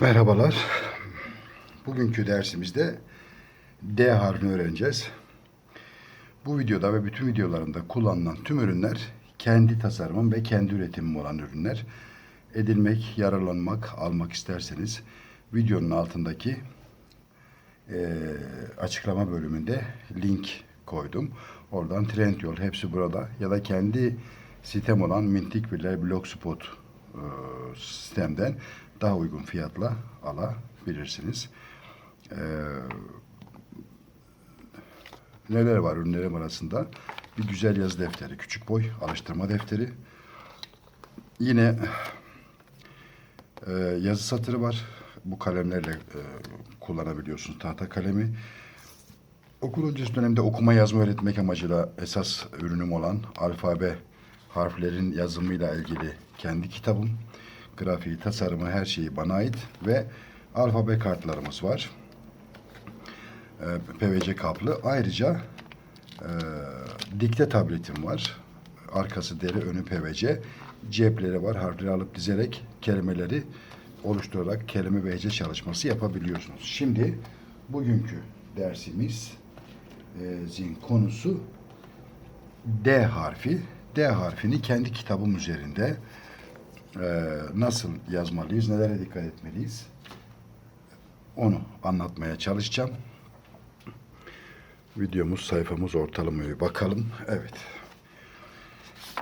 Merhabalar. Bugünkü dersimizde D harfini öğreneceğiz. Bu videoda ve bütün videolarımda kullanılan tüm ürünler kendi tasarımım ve kendi üretimim olan ürünler. Edilmek, yararlanmak, almak isterseniz videonun altındaki eee, açıklama bölümünde link koydum. Oradan Trendyol hepsi burada ya da kendi sitem olan Mintik Birler Blogspot eee, sistemden daha uygun fiyatla alabilirsiniz. Eee, neler var ürünlerim arasında? Bir güzel yazı defteri, küçük boy alıştırma defteri. Yine e, yazı satırı var. Bu kalemlerle e, kullanabiliyorsunuz tahta kalemi. Okul öncesi dönemde okuma yazma öğretmek amacıyla esas ürünüm olan alfabe harflerin yazımıyla ilgili kendi kitabım. Grafiği, tasarımı, her şeyi bana ait ve alfabe kartlarımız var. E, PVC kaplı. Ayrıca e, dikte tabletim var. Arkası deri, önü PVC. Cepleri var. Harfleri alıp dizerek kelimeleri oluşturarak kelime ve hece çalışması yapabiliyorsunuz. Şimdi bugünkü dersimiz e, zin konusu D harfi. D harfini kendi kitabım üzerinde nasıl yazmalıyız, nelere dikkat etmeliyiz onu anlatmaya çalışacağım. Videomuz, sayfamız ortalamayı bakalım. Evet.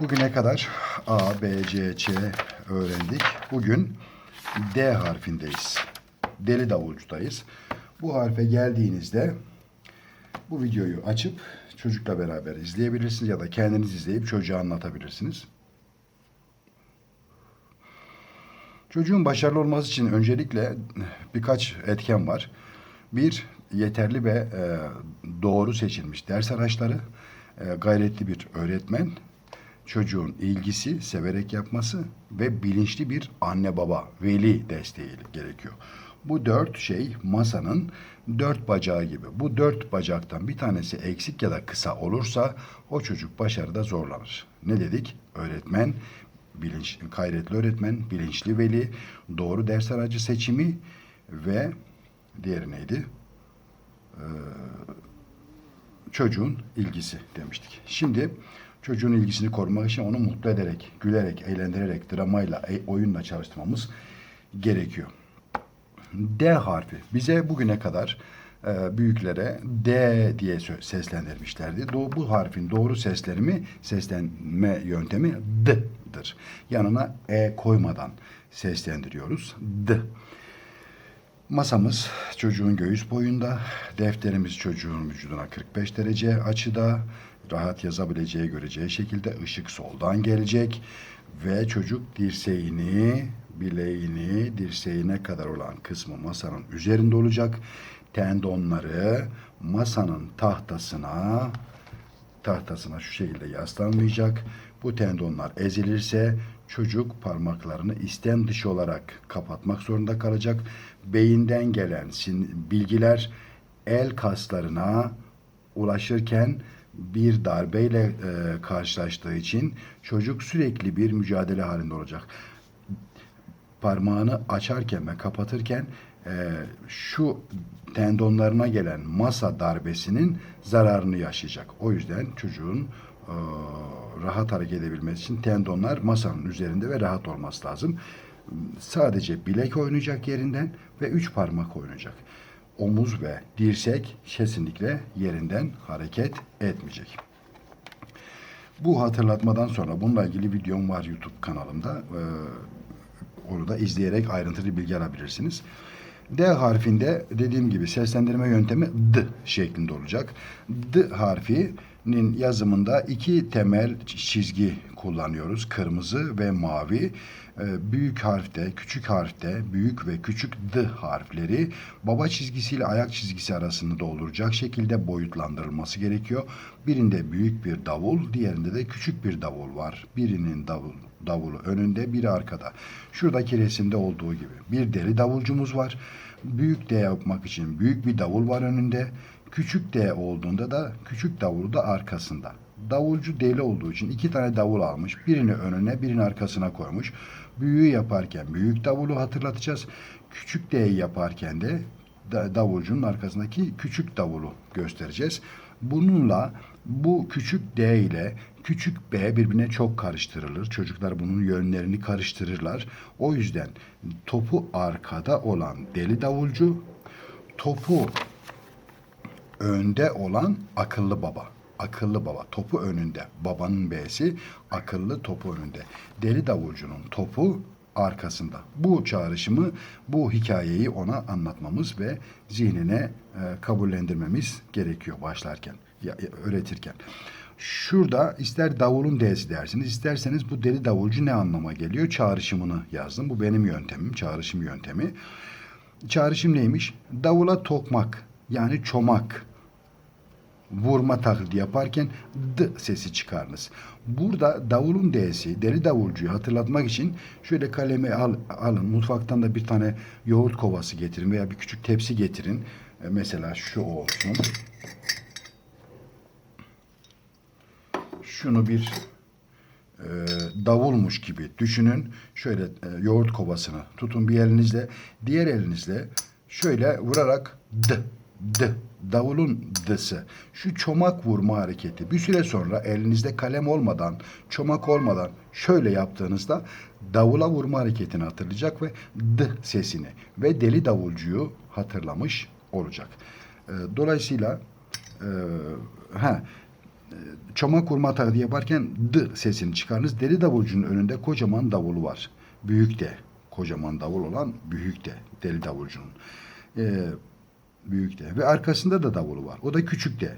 Bugüne kadar A, B, C, Ç öğrendik. Bugün D harfindeyiz. Deli davulcudayız. Bu harfe geldiğinizde bu videoyu açıp çocukla beraber izleyebilirsiniz ya da kendiniz izleyip çocuğa anlatabilirsiniz. Çocuğun başarılı olması için öncelikle birkaç etken var. Bir, yeterli ve e, doğru seçilmiş ders araçları, e, gayretli bir öğretmen, çocuğun ilgisi, severek yapması ve bilinçli bir anne baba, veli desteği gerekiyor. Bu dört şey masanın dört bacağı gibi. Bu dört bacaktan bir tanesi eksik ya da kısa olursa o çocuk başarıda zorlanır. Ne dedik? Öğretmen, bilinç, gayretli öğretmen, bilinçli veli, doğru ders aracı seçimi ve diğeri neydi? Ee, çocuğun ilgisi demiştik. Şimdi çocuğun ilgisini korumak için onu mutlu ederek, gülerek, eğlendirerek, dramayla, e- oyunla çalıştırmamız gerekiyor. D harfi bize bugüne kadar e, büyüklere D diye seslendirmişlerdi. Bu harfin doğru seslenimi, seslenme yöntemi D'dır. Yanına E koymadan seslendiriyoruz. D. Masamız çocuğun göğüs boyunda, defterimiz çocuğun vücuduna 45 derece açıda, rahat yazabileceği göreceği şekilde ışık soldan gelecek ve çocuk dirseğini, bileğini, dirseğine kadar olan kısmı masanın üzerinde olacak. Tendonları masanın tahtasına tahtasına şu şekilde yaslanmayacak. Bu tendonlar ezilirse çocuk parmaklarını istem dışı olarak kapatmak zorunda kalacak. Beyinden gelen bilgiler el kaslarına ulaşırken bir darbeyle e, karşılaştığı için çocuk sürekli bir mücadele halinde olacak parmağını açarken ve kapatırken e, şu tendonlarına gelen masa darbesinin zararını yaşayacak. O yüzden çocuğun rahat hareket edebilmesi için tendonlar masanın üzerinde ve rahat olması lazım. Sadece bilek oynayacak yerinden ve üç parmak oynayacak. Omuz ve dirsek kesinlikle yerinden hareket etmeyecek. Bu hatırlatmadan sonra bununla ilgili videom var YouTube kanalımda. Ee, onu da izleyerek ayrıntılı bilgi alabilirsiniz. D harfinde dediğim gibi seslendirme yöntemi D şeklinde olacak. D harfinin yazımında iki temel çizgi kullanıyoruz. Kırmızı ve mavi. Ee, Büyük harfte, küçük harfte, büyük ve küçük D harfleri baba çizgisiyle ayak çizgisi arasında dolduracak şekilde boyutlandırılması gerekiyor. Birinde büyük bir davul, diğerinde de küçük bir davul var. Birinin davul, davulu önünde, biri arkada. Şuradaki resimde olduğu gibi bir deli davulcumuz var. Büyük D yapmak için büyük bir davul var önünde. Küçük D olduğunda da küçük davulu da arkasında. Davulcu deli olduğu için iki tane davul almış. Birini önüne, birini arkasına koymuş. Büyüğü yaparken büyük davulu hatırlatacağız. Küçük D'yi yaparken de da- davulcunun arkasındaki küçük davulu göstereceğiz. Bununla bu küçük D ile küçük B birbirine çok karıştırılır. Çocuklar bunun yönlerini karıştırırlar. O yüzden topu arkada olan deli davulcu, topu önde olan akıllı baba. Akıllı baba. Topu önünde. Babanın B'si akıllı topu önünde. Deli davulcunun topu arkasında. Bu çağrışımı, bu hikayeyi ona anlatmamız ve zihnine e, kabullendirmemiz gerekiyor başlarken, ya, öğretirken. Şurada ister davulun D'si dersiniz, isterseniz bu deli davulcu ne anlama geliyor? Çağrışımını yazdım. Bu benim yöntemim, çağrışım yöntemi. Çağrışım neymiş? Davula tokmak yani çomak vurma taklidi yaparken d sesi çıkarınız. Burada davulun d'si, deli davulcuyu hatırlatmak için şöyle kalemi al, alın. Mutfaktan da bir tane yoğurt kovası getirin veya bir küçük tepsi getirin. E, mesela şu olsun. Şunu bir e, davulmuş gibi düşünün. Şöyle e, yoğurt kovasını tutun bir elinizle. Diğer elinizle şöyle vurarak d d davulun d'sı. Şu çomak vurma hareketi. Bir süre sonra elinizde kalem olmadan, çomak olmadan şöyle yaptığınızda davula vurma hareketini hatırlayacak ve d sesini ve deli davulcuyu hatırlamış olacak. E, dolayısıyla e, ha çomak kurma taklidi yaparken d sesini çıkarınız. Deli davulcunun önünde kocaman davulu var. Büyük de. Kocaman davul olan büyük de. Deli davulcunun. Ee, büyük de. Ve arkasında da davulu var. O da küçük de.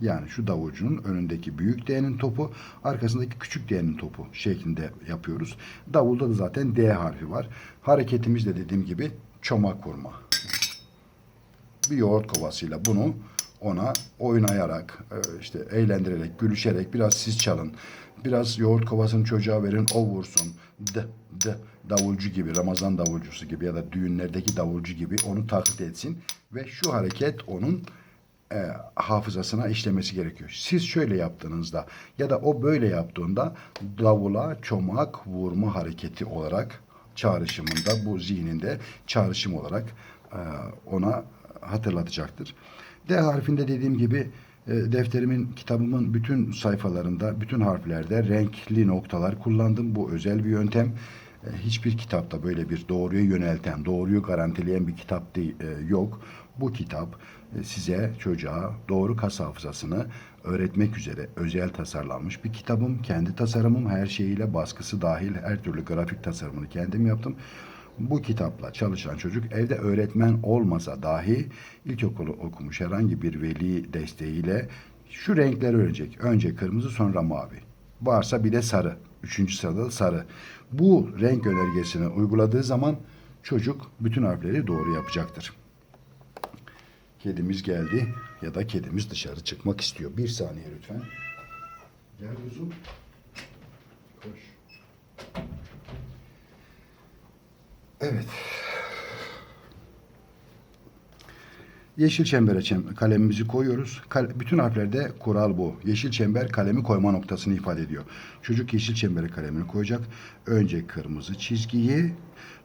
Yani şu davulcunun önündeki büyük D'nin topu, arkasındaki küçük D'nin topu şeklinde yapıyoruz. Davulda da zaten D harfi var. Hareketimiz de dediğim gibi çomak vurma bir yoğurt kovasıyla bunu ona oynayarak, e, işte eğlendirerek, gülüşerek biraz siz çalın. Biraz yoğurt kovasını çocuğa verin, o vursun. D, d, davulcu gibi, Ramazan davulcusu gibi ya da düğünlerdeki davulcu gibi onu taklit etsin. Ve şu hareket onun e, hafızasına işlemesi gerekiyor. Siz şöyle yaptığınızda ya da o böyle yaptığında davula çomak vurma hareketi olarak çağrışımında bu zihninde çağrışım olarak e, ona hatırlatacaktır. D harfinde dediğim gibi e, defterimin, kitabımın bütün sayfalarında, bütün harflerde renkli noktalar kullandım. Bu özel bir yöntem. E, Hiçbir kitapta böyle bir doğruyu yönelten, doğruyu garantileyen bir kitap değil, e, yok. Bu kitap size çocuğa doğru kas hafızasını öğretmek üzere özel tasarlanmış bir kitabım. Kendi tasarımım her şeyiyle baskısı dahil her türlü grafik tasarımını kendim yaptım. Bu kitapla çalışan çocuk evde öğretmen olmasa dahi ilkokulu okumuş herhangi bir veli desteğiyle şu renkleri öğrenecek. Önce kırmızı sonra mavi. Varsa bir de sarı. Üçüncü sırada da sarı. Bu renk önergesini uyguladığı zaman çocuk bütün harfleri doğru yapacaktır. Kedimiz geldi ya da kedimiz dışarı çıkmak istiyor. Bir saniye lütfen. Gel kuzum. Koş. Evet. Yeşil çembere çem- kalemimizi koyuyoruz. Kal- bütün harflerde kural bu. Yeşil çember kalemi koyma noktasını ifade ediyor. Çocuk yeşil çembere kalemini koyacak. Önce kırmızı çizgiyi,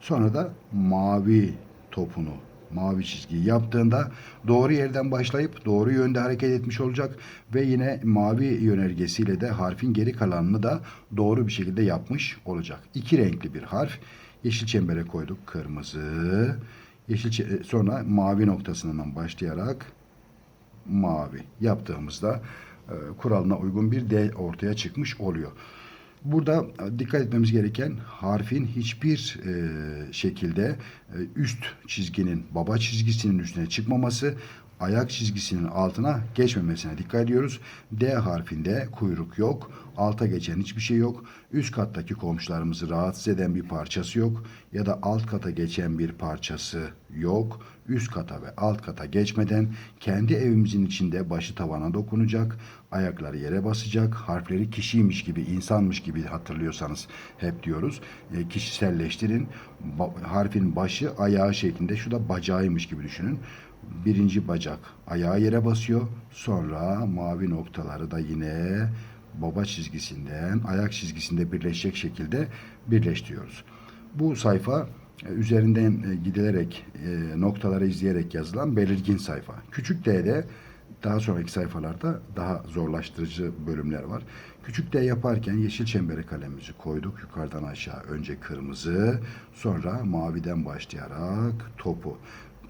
sonra da mavi topunu, mavi çizgiyi yaptığında doğru yerden başlayıp doğru yönde hareket etmiş olacak ve yine mavi yönergesiyle de harfin geri kalanını da doğru bir şekilde yapmış olacak. İki renkli bir harf. Yeşil çembere koyduk. Kırmızı. Yeşil çe- sonra mavi noktasından başlayarak mavi yaptığımızda e, kuralına uygun bir D ortaya çıkmış oluyor. Burada e, dikkat etmemiz gereken harfin hiçbir e, şekilde e, üst çizginin baba çizgisinin üstüne çıkmaması, ayak çizgisinin altına geçmemesine dikkat ediyoruz. D harfinde kuyruk yok, alta geçen hiçbir şey yok. Üst kattaki komşularımızı rahatsız eden bir parçası yok ya da alt kata geçen bir parçası yok. Üst kata ve alt kata geçmeden kendi evimizin içinde başı tavana dokunacak, ayakları yere basacak, harfleri kişiymiş gibi, insanmış gibi hatırlıyorsanız hep diyoruz. E, kişiselleştirin. Ba- harfin başı ayağı şeklinde şu da bacağıymış gibi düşünün. Birinci bacak ayağı yere basıyor. Sonra mavi noktaları da yine baba çizgisinden ayak çizgisinde birleşecek şekilde birleştiriyoruz. Bu sayfa e, üzerinden e, gidilerek e, noktaları izleyerek yazılan belirgin sayfa. Küçük D'de daha sonraki sayfalarda daha zorlaştırıcı bölümler var. Küçük D yaparken yeşil çembere kalemimizi koyduk. Yukarıdan aşağı önce kırmızı, sonra maviden başlayarak topu.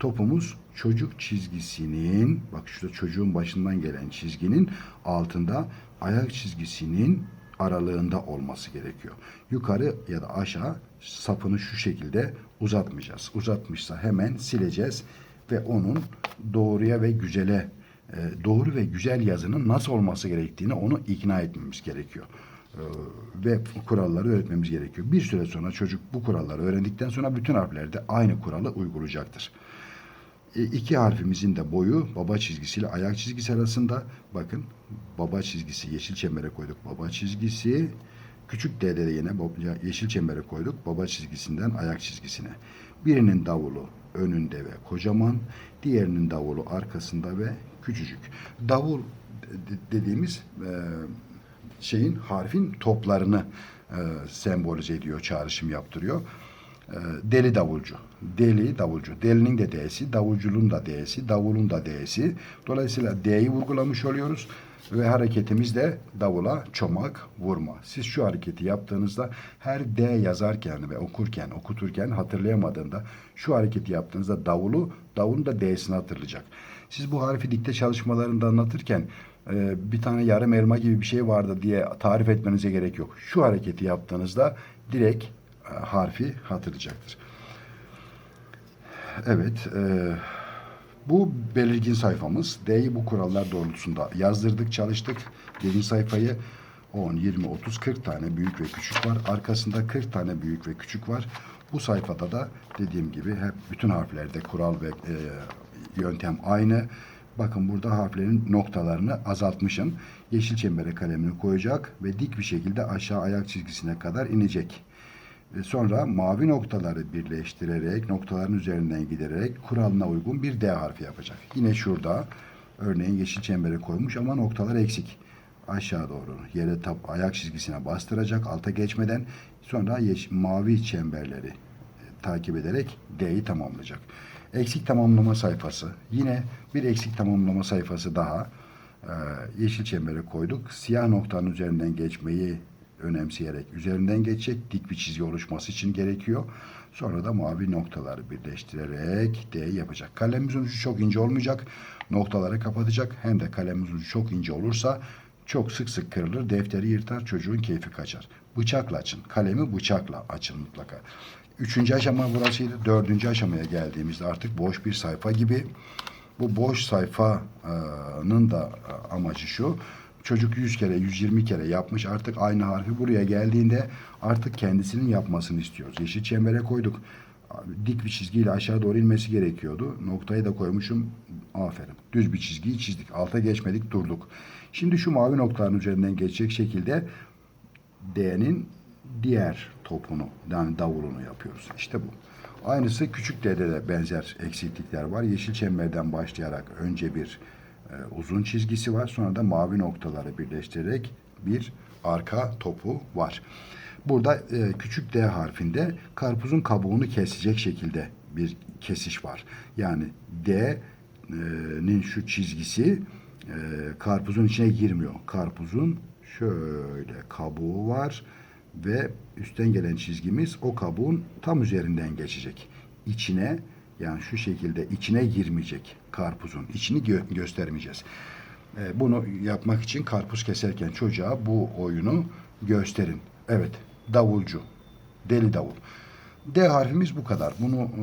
Topumuz çocuk çizgisinin, bak şurada çocuğun başından gelen çizginin altında ayak çizgisinin aralığında olması gerekiyor. Yukarı ya da aşağı sapını şu şekilde uzatmayacağız. Uzatmışsa hemen sileceğiz ve onun doğruya ve güzele e, doğru ve güzel yazının nasıl olması gerektiğini onu ikna etmemiz gerekiyor. E, Ve kuralları öğretmemiz gerekiyor. Bir süre sonra çocuk bu kuralları öğrendikten sonra bütün harflerde aynı kuralı uygulayacaktır. E, iki harfimizin de boyu baba çizgisiyle ayak çizgisi arasında. Bakın baba çizgisi yeşil çembere koyduk. Baba çizgisi küçük de yine yeşil çembere koyduk. Baba çizgisinden ayak çizgisine. Birinin davulu önünde ve kocaman, diğerinin davulu arkasında ve küçücük. Davul de- de- dediğimiz e, şeyin harfin toplarını e, sembolize ediyor, çağrışım yaptırıyor. E, deli davulcu. Deli davulcu. Delinin de D'si, davulcunun da D'si, davulun da D'si. Dolayısıyla D'yi vurgulamış oluyoruz ve hareketimiz de davula çomak vurma. Siz şu hareketi yaptığınızda her D yazarken ve okurken, okuturken hatırlayamadığında şu hareketi yaptığınızda davulu, davulun da D'sini hatırlayacak. Siz bu harfi dikte çalışmalarında anlatırken e, bir tane yarım elma gibi bir şey vardı diye tarif etmenize gerek yok. Şu hareketi yaptığınızda direkt harfi hatırlayacaktır. Evet, e, bu belirgin sayfamız. D'yi bu kurallar doğrultusunda yazdırdık, çalıştık. Birinci sayfayı 10, 20, 30, 40 tane büyük ve küçük var. Arkasında 40 tane büyük ve küçük var. Bu sayfada da dediğim gibi hep bütün harflerde kural ve e, yöntem aynı. Bakın burada harflerin noktalarını azaltmışım. Yeşil çembere kalemini koyacak ve dik bir şekilde aşağı ayak çizgisine kadar inecek. Sonra mavi noktaları birleştirerek, noktaların üzerinden giderek kuralına uygun bir D harfi yapacak. Yine şurada örneğin yeşil çembere koymuş ama noktalar eksik. Aşağı doğru yere tap, ayak çizgisine bastıracak alta geçmeden sonra yeş, mavi çemberleri e, takip ederek D'yi tamamlayacak. Eksik tamamlama sayfası. Yine bir eksik tamamlama sayfası daha. Ee, yeşil çembere koyduk. Siyah noktanın üzerinden geçmeyi önemseyerek üzerinden geçecek. Dik bir çizgi oluşması için gerekiyor. Sonra da mavi noktaları birleştirerek D yapacak. Kalemimizin ucu çok ince olmayacak. Noktaları kapatacak. Hem de kalemimizin ucu çok ince olursa çok sık sık kırılır. Defteri yırtar. Çocuğun keyfi kaçar. Bıçakla açın. Kalemi bıçakla açın mutlaka. Üçüncü aşama burasıydı. Dördüncü aşamaya geldiğimizde artık boş bir sayfa gibi. Bu boş sayfanın da e, amacı şu. Çocuk 100 kere, 120 kere yapmış. Artık aynı harfi buraya geldiğinde artık kendisinin yapmasını istiyoruz. Yeşil çembere koyduk. Dik bir çizgiyle aşağı doğru inmesi gerekiyordu. Noktayı da koymuşum. Aferin. Düz bir çizgiyi çizdik. Alta geçmedik, durduk. Şimdi şu mavi noktaların üzerinden geçecek şekilde D'nin diğer topunu yani davulunu yapıyoruz. İşte bu. Aynısı küçük D'de de benzer eksiklikler var. Yeşil çemberden başlayarak önce bir uzun çizgisi var. Sonra da mavi noktaları birleştirerek bir arka topu var. Burada e, küçük D harfinde karpuzun kabuğunu kesecek şekilde bir kesiş var. Yani D'nin şu çizgisi e, karpuzun içine girmiyor. Karpuzun şöyle kabuğu var ve üstten gelen çizgimiz o kabuğun tam üzerinden geçecek. İçine yani şu şekilde içine girmeyecek karpuzun. içini gö- göstermeyeceğiz. E, bunu yapmak için karpuz keserken çocuğa bu oyunu gösterin. Evet, davulcu. Deli davul. D harfimiz bu kadar. Bunu e,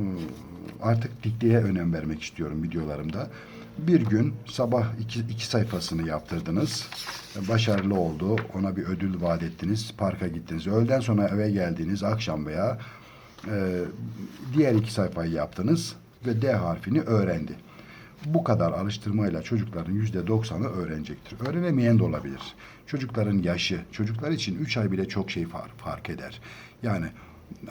artık dikteye önem vermek istiyorum videolarımda. Bir gün sabah iki, iki sayfasını yaptırdınız. Başarılı oldu. Ona bir ödül vaat ettiniz. Parka gittiniz. Öğleden sonra eve geldiniz. Akşam veya e, diğer iki sayfayı yaptınız ve D harfini öğrendi. Bu kadar alıştırmayla çocukların yüzde doksanı öğrenecektir. Öğrenemeyen de olabilir. Çocukların yaşı, çocuklar için 3 ay bile çok şey far- fark eder. Yani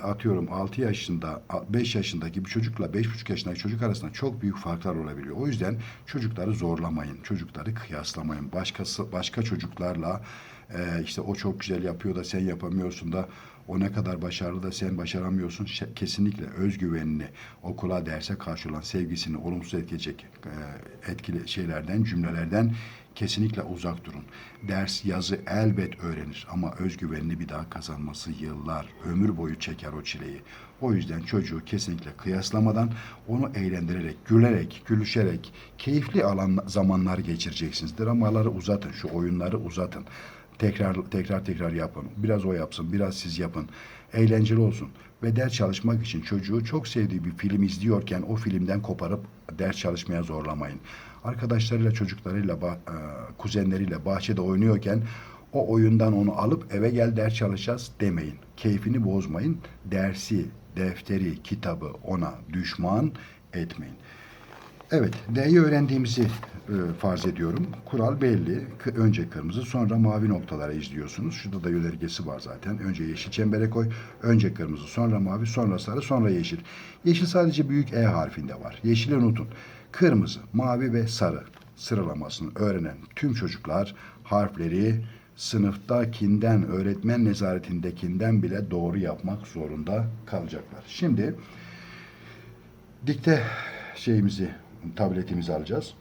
atıyorum 6 yaşında, 5 yaşındaki bir çocukla 5,5 yaşındaki çocuk arasında çok büyük farklar olabiliyor. O yüzden çocukları zorlamayın, çocukları kıyaslamayın. Başkası başka çocuklarla e, işte o çok güzel yapıyor da sen yapamıyorsun da o ne kadar başarılı da sen başaramıyorsun. Kesinlikle özgüvenini, okula, derse karşı olan sevgisini olumsuz etkileyecek e, etkili şeylerden, cümlelerden kesinlikle uzak durun. Ders, yazı elbet öğrenir ama özgüvenini bir daha kazanması yıllar, ömür boyu çeker o çileyi. O yüzden çocuğu kesinlikle kıyaslamadan onu eğlendirerek, gülerek, gülüşerek, keyifli alan zamanlar geçireceksiniz. Dramaları uzatın, şu oyunları uzatın. Tekrar tekrar tekrar yapın. Biraz o yapsın, biraz siz yapın. Eğlenceli olsun. Ve ders çalışmak için çocuğu çok sevdiği bir film izliyorken o filmden koparıp ders çalışmaya zorlamayın. Arkadaşlarıyla, çocuklarıyla, e, kuzenleriyle bahçede oynuyorken o oyundan onu alıp eve gel ders çalışacağız demeyin. Keyfini bozmayın. Dersi, defteri, kitabı ona düşman etmeyin. Evet, D'yi öğrendiğimizi e, farz ediyorum. Kural belli. K- önce kırmızı, sonra mavi noktalara izliyorsunuz. Şurada da yönergesi var zaten. Önce yeşil çembere koy. Önce kırmızı, sonra mavi, sonra sarı, sonra yeşil. Yeşil sadece büyük E harfinde var. Yeşili unutun. Kırmızı, mavi ve sarı sıralamasını öğrenen tüm çocuklar harfleri sınıftakinden, öğretmen nezaretindekinden bile doğru yapmak zorunda kalacaklar. Şimdi dikte şeyimizi, tabletimizi alacağız.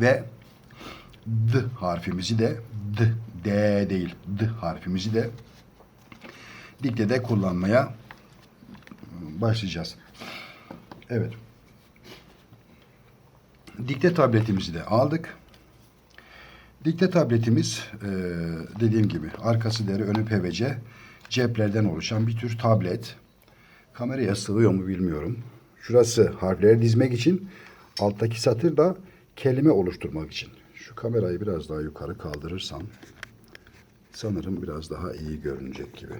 Ve D harfimizi de D, D değil, D harfimizi de diktede kullanmaya başlayacağız. Evet. Dikte tabletimizi de aldık. Dikte tabletimiz e, dediğim gibi arkası deri önü PVC ceplerden oluşan bir tür tablet. Kameraya sığıyor mu bilmiyorum. Şurası harfleri dizmek için, alttaki satır da kelime oluşturmak için. Şu kamerayı biraz daha yukarı kaldırırsam sanırım biraz daha iyi görünecek gibi.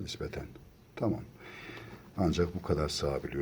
Nispeten. Tamam. Ancak bu kadar sığabiliyor.